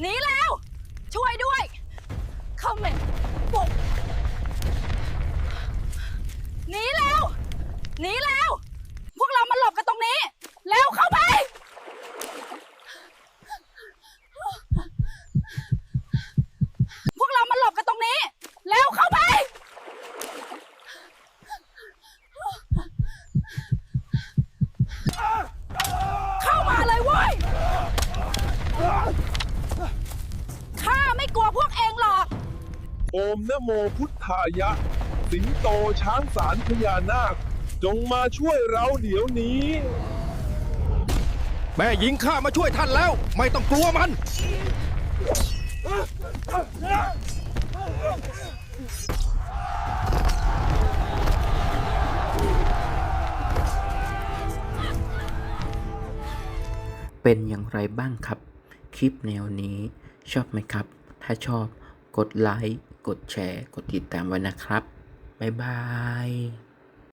หนีแล้ว ช่วยด้วย เข้าเมนบุกหนีแล้ว หนีแล้ว โอมนะโมพุทธายะ สิงโตช้างสารพญานาค จงมาช่วยเราเดี๋ยวนี้ แม่หญิงข้ามาช่วยท่านแล้ว ไม่ต้องกลัวมัน เป็นอย่างไรบ้างครับ คลิปแนวนี้ชอบไหมครับ ถ้าชอบกดไลค์ กดแชร์ กดติดตามไว้นะครับ บ๊ายบาย